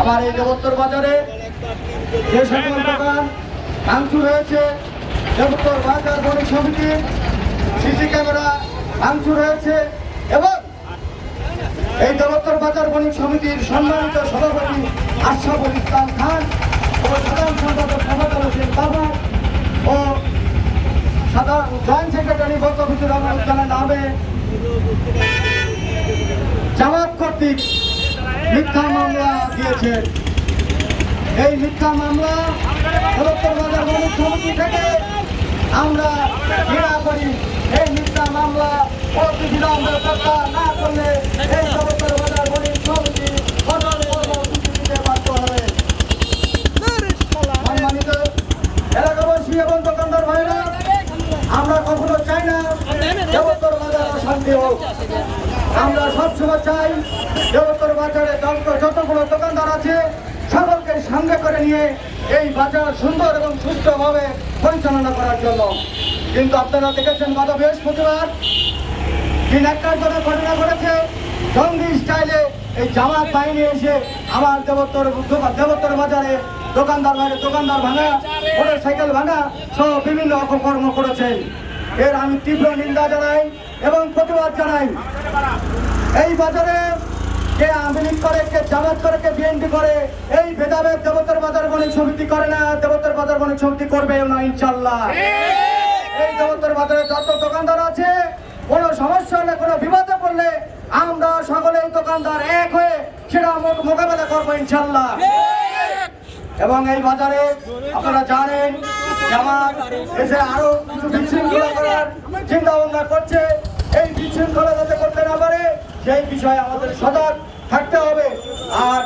আমার এই দেবোত্তর বাজারে যে সকল দোকান ভাঙচুর হয়েছে, দেবোত্তর বাজার বণিক সমিতির সিসি ক্যামেরা ভাঙচুর হয়েছে এবং এই দেবোত্তর বাজার বণিক সমিতির সম্মানিত সভাপতি আশরাফুল ইসলাম খান ও সাধারণ সম্পাদক সভাপতি হোসেন বাবু ও সাধারণ জয়েন্ট সেক্রেটারি বক্তব্য রহমান নামে জামাত কর্তৃক মিথ্যা মামলা দিয়েছেন। এই মিথ্যা মামলা বাজার বণিক সমিতি থেকে আমরা ঘৃণা করি। এই মিথ্যা মামলা অতিবিলম্বে প্রত্যাহার না করলে এই দেবোত্তর বাজার বণিক সমিতি দোকানদার আমরা কখনো চাই না দেবোত্তর বাজার অশান্তি হোক। আমরা সবসময় চাই বাজারে যতগুলো দোকানদার আছে, সকলকে সঙ্গে করে নিয়ে এই বাজার সুন্দর এবং সুস্থভাবে পরিচালনা করার জন্য। কিন্তু আপনারা দেখেছেন গত বৃহস্পতিবার দিন একটার করে ঘটনা ঘটেছে। জঙ্গি স্টাইলে এই জামাত বাহিনী এসে আমার দেবোত্তর, দেবত্তর বাজারে দোকানদার বাইরে দোকানদার ভাঙা মোটর সাইকেল ভাঙা সহ বিভিন্ন অপকর্ম করেছেন এর আমি তীব্র নিন্দা জানাই এবং প্রতিবাদ জানাই। এই বাজারে কে আমিলিক করে, কে জামাত করে, কে বিএনপি করে, এই ভেদাভেদ দেবতার বাজার বণিক সমিতি করে না, দেবতার বাজার বণিক সমিতি করবে না ইনশাল্লাহ এই দেবতার বাজারে যত দোকানদার আছে, কোনো সমস্যা হলে, কোনো বিপদে পড়লে, আমরা সকলেই দোকানদার এক হয়ে সেটা মোকাবেলা করব ইনশাল্লাহ এবং এই বাজারে আপনারা জানেন, জামাত এসে আরও কিছু বিশৃঙ্খলা করার চিন্তা ভাবনা করছে। এই বিশৃঙ্খলা যাতে করতে না পারে সেই বিষয়ে আমাদের সজাগ থাকতে হবে। আর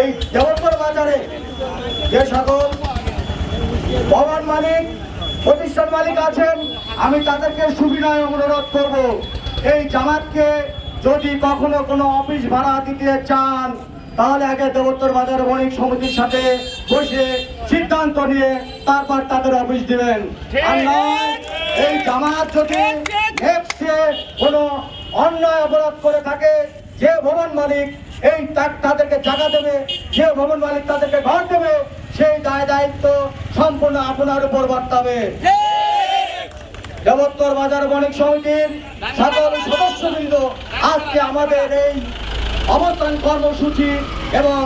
এই দেবত্তর বাজারে যে সকল ভবন মালিক প্রতিষ্ঠান মালিক আছেন আমি তাদেরকে সুবিনয় অনুরোধ করব। এই জামাতকে যদি কখনো কোনো অফিস ভাড়া দিতে চান তাহলে আগে দেবোত্তর বাজার বণিক সমিতির সাথে বসে সিদ্ধান্ত নিয়ে তারপর তাদের অফিস দিবেন। আর নয় এই জামাত যদি কোনো অন্যায় অপরাধ করে থাকে, যে ভবন মালিক এই তাদেরকে জায়গা দেবে, যে ভবন মালিক তাদেরকে ঘর দেবে, সেই দায় দায়িত্ব সম্পূর্ণ আপনার উপর বর্তাবে। দেবোত্তর বাজার বণিক সমিতির সকল সদস্যবৃন্দ আজকে আমাদের এই অবস্থান কর্মসূচি এবং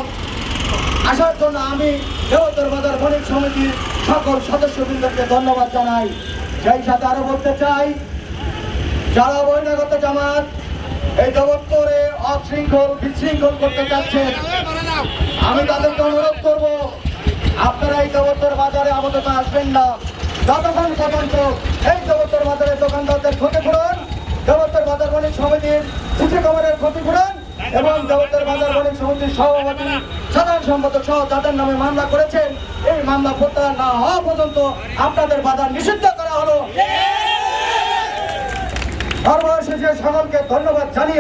আসার জন্য আমি দেবোত্তর বাজার বণিক সমিতির সকল সদস্যবৃন্দকে ধন্যবাদ জানাই। সেই সাথে আরও বলতে চাই যারা বহিরাগত জামাত, এই দেবোত্তরে অশৃঙ্খল, বিশৃঙ্খল করতে চাচ্ছেন, আমি তাদেরকে অনুরোধ করব, আপনারা এই দেবোত্তর বাজারে আপাতত আসবেন না। যতক্ষণ পর্যন্ত এই দেবোত্তর বাজারের দোকানদারদের ক্ষতিপূরণ দেবোত্তর বাজার বণিক সমিতির কৃষি কমারের ক্ষতিপূরণ এবং দেবোত্তর বাজার বণিক সমিতির সভাপতি, সাধারণ সম্পাদক সহ যাদের নামে মামলা করেছেন, এই মামলা প্রত্যাহার না হওয়া পর্যন্ত আপনাদের বাজার নিষিদ্ধ করা হলো। সর্বশেষে সকলকে ধন্যবাদ জানিয়ে